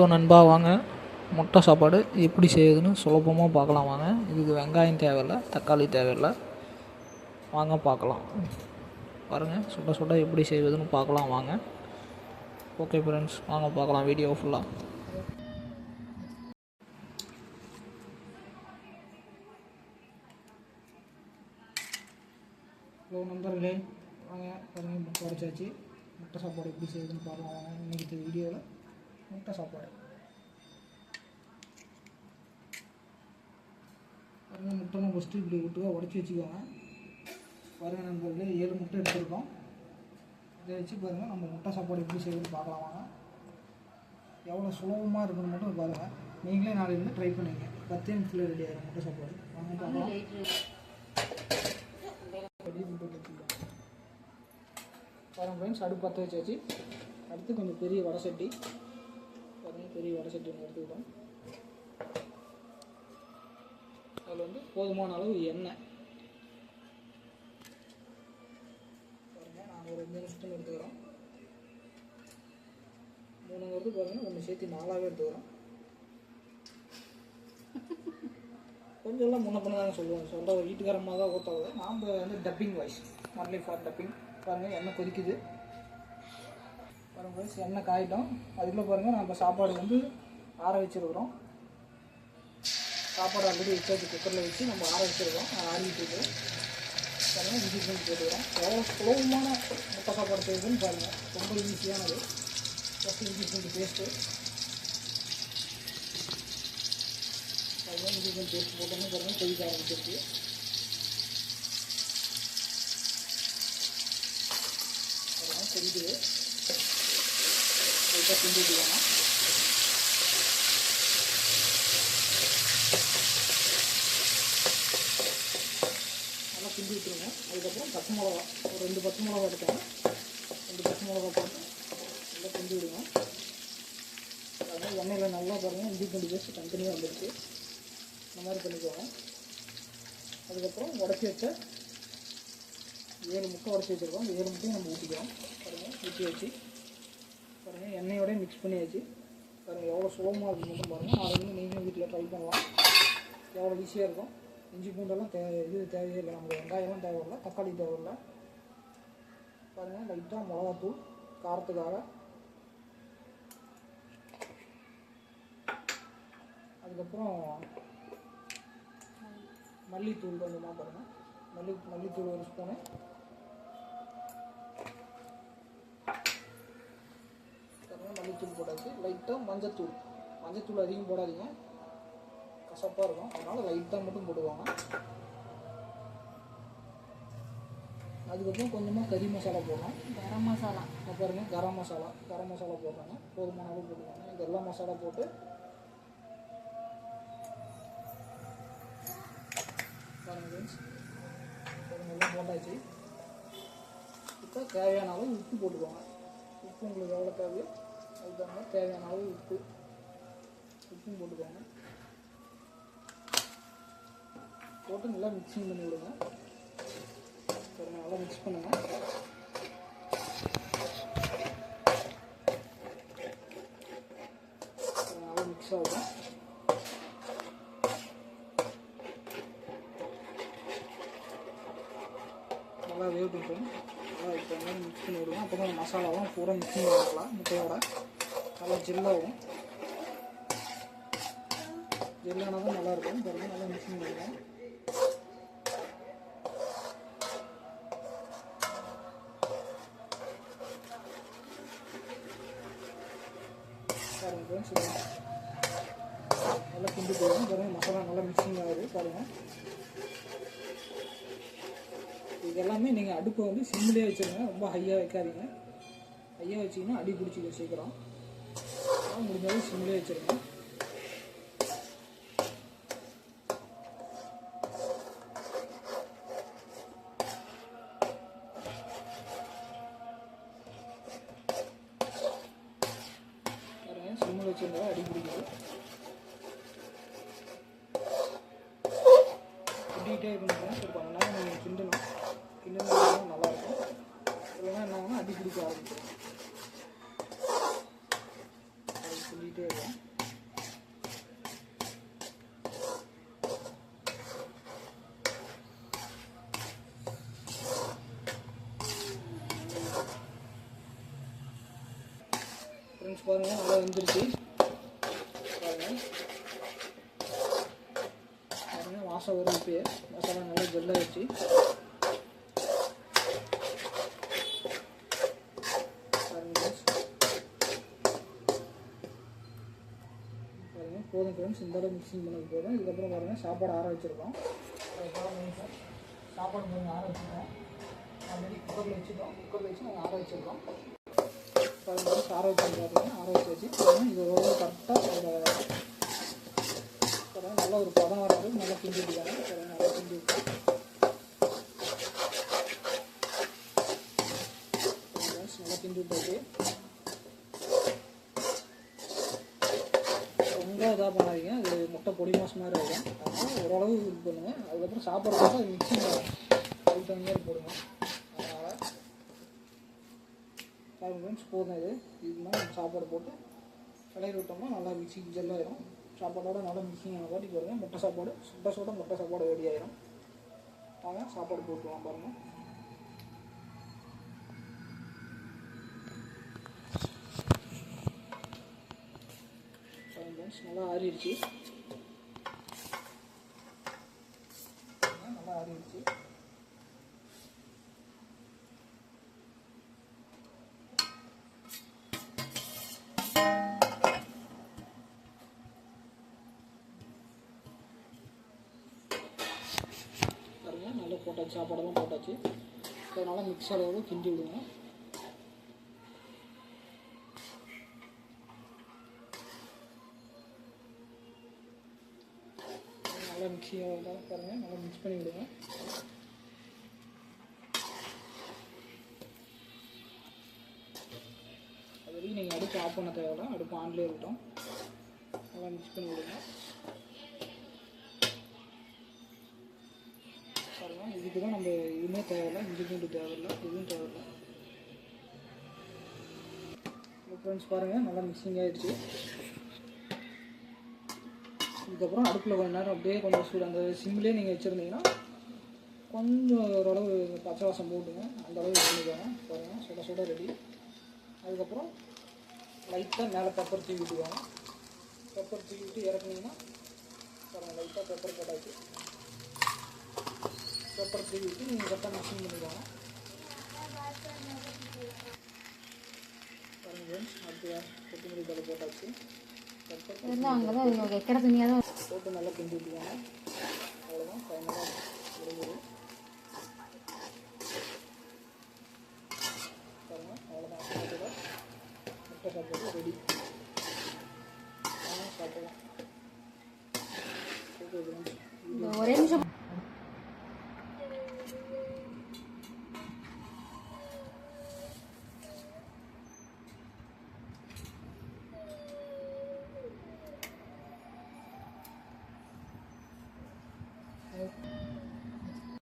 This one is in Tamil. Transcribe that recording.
ஸோ நண்பா வாங்க. முட்டை சாப்பாடு எப்படி செய்யுதுன்னு சுலபமாக பார்க்கலாம் வாங்க. இதுக்கு வெங்காயம் தேவையில்லை தக்காளி தேவையில்லை. வாங்க பார்க்கலாம். பாருங்கள் சுட சுட எப்படி செய்வதுன்னு பார்க்கலாம் வாங்க. ஓகே ஃப்ரெண்ட்ஸ் வாங்க பார்க்கலாம் வீடியோ ஃபுல்லாக ஹலோ நண்பர்களே. வாங்க பாருங்கள் முட்டை உடச்சாச்சு முட்டை சாப்பாடு எப்படி செய்யுதுன்னு பார்க்கலாம் வாங்க. இன்றைக்கி வீடியோவில் முட்டை சாப்பாடு. பாருங்கள் முட்டைலாம் ஃபஸ்ட்டு இப்படி விட்டு உடச்சி வச்சுக்கோங்க. பாருங்கள் நண்பர்களே ஏழு முட்டை எடுத்துருக்கோம். இதை வச்சு பாருங்கள் நம்ம முட்டை சாப்பாடு எப்படி செய்யுதுன்னு பார்க்கலாம் வாங்க. எவ்வளோ சுலபமாக இருக்குன்னு மட்டும் பாருங்கள் நீங்களே நாளையிலேருந்து ட்ரை பண்ணுங்க. பத்து நிமிஷத்தில் ரெடி ஆகிடும் முட்டை சாப்பாடு. வாங்க பார்க்கலாம். ரெடி பண்ணிட்டு வச்சுக்கலாம். பாருங்க ஃப்ரெண்ட்ஸ் அடுப்பு பற்ற வச்சாச்சு. அடுத்து கொஞ்சம் பெரிய வடை சட்டி. பெரிய வடை சட்டி ஒன்று எடுத்துக்கிட்டோம். அதில் வந்து போதுமான அளவு எண்ணெய். பாருங்கள் நாங்கள் ஒரு மூணு ஸ்பூன் எடுத்துக்கிறோம். மூணுங்கிறது பாருங்க ஒன்று சேர்த்து நாலாவே எடுத்துக்கிறோம். கொஞ்சம் எல்லாம் முன்ன பண்ண தாங்க சொல்லுவோம். சொல்கிற ஒரு வீட்டுக்காரமாக தான் ஊற்றாது நாம் வந்து dubbing voice only for dubbing பாருங்கள் எண்ணெய் கொதிக்குது. பாருங்க guys, எண்ணெய் காயிட்டோம். அதுக்குள்ளே பாருங்கள் நம்ம சாப்பாடு வந்து ஆற வச்சுருக்குறோம். சாப்பாடு ஆல்ரெடி வச்சாச்சு குக்கரில் வச்சு நம்ம ஆற வச்சுருக்கோம் ஆறிட்டு இருக்கு. பாருங்கள் இஞ்சி பூண்டு போட்டுக்கிறோம் எவ்வளோ சுலபமான முட்டை சாப்பாடு செய்யுதுன்னு பாருங்கள் ரொம்ப ஈஸியானது ஃபஸ்ட்டு இஞ்சி பூண்டு பேஸ்ட்டு அதுதான் இஞ்சி பூண்டு பேஸ்ட் போட்டோன்னு பாருங்கள் கொதிக்க ஆரம்பிச்சிருக்கு அதெல்லாம் கொதிக்குது. லைட்டாக கிண்டி விட்டுக்கோங்க நல்லா கிண்டி விட்டுருங்க. அதுக்கப்புறம் பச்சை மிளகா ஒரு ரெண்டு பச்சை மிளகா எடுத்தோம். ரெண்டு பச்சை மிளகா போட்டு நல்லா கிண்டி விடுவோம். அதனால் எண்ணெயில் நல்லா பாருங்கள் இஞ்சி பூண்டு பேஸ்ட் தனித்தனியாக வந்துருச்சு இந்த மாதிரி பண்ணிக்கோங்க. அதுக்கப்புறம் உடச்சி வச்ச ஏழு முட்டை உடச்சி வச்சுருக்கோம். அந்த ஏழு முட்டையும் நம்ம ஊற்றிக்கிறோம் பாருங்கள் ஊற்றி வச்சு. எண்ணெயோடய மிக்ஸ் பண்ணியாச்சு. பாருங்கள் எவ்வளோ சுலபமாக இருக்குது மட்டும் பாருங்கள் நாளைக்கு நீங்களும் வீட்டில் ட்ரை பண்ணலாம். எவ்வளோ ஈஸியாக இருக்கும். இஞ்சி பூண்டெல்லாம் தே இது தேவையில்லை நம்ம நமக்கு வெங்காயம்லாம் தேவையில்லை தக்காளி தேவையில்லை பாருங்கள் லைட்டாக மிளகாத்தூள் காரத்துக்காக அதுக்கப்புறம் மல்லித்தூள் கொஞ்சமாக பாருங்கள் மல்லி மல்லித்தூள் ஒரு ஸ்பூனு பாருங்கள் மல்லித்தூள் போட்டாச்சு லைட்டாக மஞ்சத்தூள். மஞ்சத்தூள் அதிகம் போடாதீங்க. கசப்பாக இருக்கும். அதனால் லைட்டாக மட்டும் போடுவாங்க. அதுக்கப்புறம் கொஞ்சமாக கறி மசாலா போடணும். கரம் மசாலா. இப்போ பாருங்க கரம் மசாலா. கரம் மசாலா போடுறாங்க. போதுமான அளவு போட்டுக்கோங்க இதெல்லாம் மசாலா போட்டு பாருங்க ஃப்ரெண்ட்ஸ் பாருங்க எல்லாம் போட்டாச்சு. இப்போ தேவையான அளவு உப்பு போட்டுக்கோங்க. உப்பு உங்களுக்கு எவ்வளோ தேவையோ அதுக்கு தகுந்த தேவையான அளவு உப்பு. உப்பும் போட்டுக்கோங்க. போட்டு நல்லா மிக்சிங் பண்ணி விடுங்க. பாருங்க நல்லா மிக்ஸ் பண்ணுங்கள் நல்லா மிக்ஸ் ஆகும் நல்லா வேவ் பண்ணுறோம் நல்லா இப்போ மிக்ஸ் பண்ணி விடுவோம் அப்போ தான் மசாலாவும் பூரா மிக்ஸ் பண்ணி விடலாம். முட்டையோட. நல்லா ஜில்லாகும் ஜில்லானா தான் நல்லா இருக்கும் பாருங்க நல்லா மிக்ஸ் பண்ணி விடுவோம் ஃப்ரெண்ட்ஸ் நல்லா கிண்டி போயிடும் பாருங்க மசாலா நல்லா மிக்சிங் ஆகுது. பாருங்க. இது எல்லாமே நீங்கள் அடுப்பை வந்து சிம்மிலே வச்சுருங்க. ரொம்ப ஹையாக வைக்காதீங்க. ஹையாக வச்சிங்கன்னா அடி பிடிச்சிக்க சீக்கிரம். அதனால் முடிஞ்சாலும் சிம்மிலே வச்சுருங்க பாருங்க சிம்மில் வச்சுருந்தா அடி பிடிக்குது கிண்டிக்கிட்டே இருக்கணும் ஒரு கொஞ்ச நேரம் நீங்கள் கிண்டணும். கிண்டினா நல்லாயிருக்கும் இல்லைன்னா என்ன ஆகும்னா அடி பிடிக்க ஆரம்பிச்சிடும். அது கிண்டிகிட்டே ஃப்ரெண்ட்ஸ் பாருங்கள் நல்லா வெந்துருச்சு. பாருங்கள் பாருங்கள் வாசம் வரும் இப்பயே. மசாலா நல்லா ஜெல்லாகிடுச்சு பாருங்க friends. பாருங்க போதும் இந்த அளவு மிக்சிங் பண்ணது போதும். இதுக்கப்புறம் பாருங்கள் சாப்பாடு ஆற வச்சுருக்கோம். சாப்பாடு கொஞ்சம் ஆற வச்சுருக்கோம். ஆல்ரெடி குக்கரில் வச்சுருக்கோம். குக்கரில் வச்சு நாங்கள் ஆற வச்சுருக்கோம். பாருங்க friends, ஆற வச்சு பாருங்க. ஆற வச்சு வச்சு இது ஓரளவு கரெக்டாக அதோட பாருங்க நல்லா ஒரு பதம் வராது நல்லா கிண்டி விட்டுக்காங்க நல்லா கிண்டி விட்டு நல்லா கிண்டி விட்டாச்சு ரொம்ப இதாக பண்ணாதீங்க அது முட்டை பொடி மாசு மாதிரி ஆகும் அதனால் ஓரளவு இது பண்ணுங்கள் அதுக்கப்புறம் சாப்பாடு அது மிக்சி அதுக்கு தகுந்த மாதிரி போடுங்க. அதனால் ஃபைவ் மினிட்ஸ் போதும் இது. இது மாதிரி நம்ம சாப்பாடு போட்டு கிளறி விட்டோம்னா நல்லா மிக்சிங் ஜெல்லாயிரும் சாப்பாடோட நல்லா மிக்சிங் ஆன பாட்டி போடுங்க முட்டை சாப்பாடு சுட்ட சுட முட்டை சாப்பாடு ரெடி ஆயிரும். வாங்க சாப்பாடு போட்டுருவோம் பாருங்கள் நல்லா ஆறிடுச்சு. நல்லா ஆறிடுச்சு. பாருங்கள் நல்லா போட்டாச்சு சாப்பாடெல்லாம் போட்டாச்சு. இப்போ நல்லா மிக்ஸ் அளவு கிண்டி விடுங்க. நல்லா மிக்ஸி பாருங்கள் நல்லா மிக்ஸ் பண்ணி விடுங்க. அதுலேயும் நீங்கள் அடுப்பு ஆஃப் பண்ண தேவையில்ல. அடுப்பு ஆன்லேயே இருக்கட்டும். நல்லா மிக்ஸ் பண்ணி விடுங்க. பாருங்க இதுக்கு தான் நம்ம இதுவுமே தேவையில்லை. இஞ்சி பூண்டு தேவையில்லை. இதுவும் தேவையில்லை. ஃப்ரெண்ட்ஸ் பாருங்கள் நல்லா மிக்சிங் ஆகிடுச்சு அதுக்கப்புறம் அடுப்பில் கொஞ்ச நேரம் அப்படியே கொஞ்சம் சூடு அந்த சிம்லேயே நீங்கள் வச்சுருந்தீங்கன்னா கொஞ்சம் ஓரளவு பச்சை வாசம் போட்டுங்க. அந்த அளவு பண்ணிக்கோங்க பாருங்கள் சுட சுட ரெடி அதுக்கப்புறம் லைட்டாக மேலே பெப்பர் தூவி விட்டுக்கோங்க. பெப்பர் தூவி விட்டு இறக்குனீங்கன்னா பாருங்கள் லைட்டாக பெப்பர் போட்டாச்சு பெப்பர் தூவி விட்டு நீங்கள் கரெக்டாக மிக்சிங் பண்ணிக்கோங்க. பாருங்கள் அடுத்து கொத்தமல்லி தலை போட்டாச்சு. பெப்பர் அங்கே தான் இவங்க வைக்கிற துணியாக தான் போட்டு நல்லா கிண்டி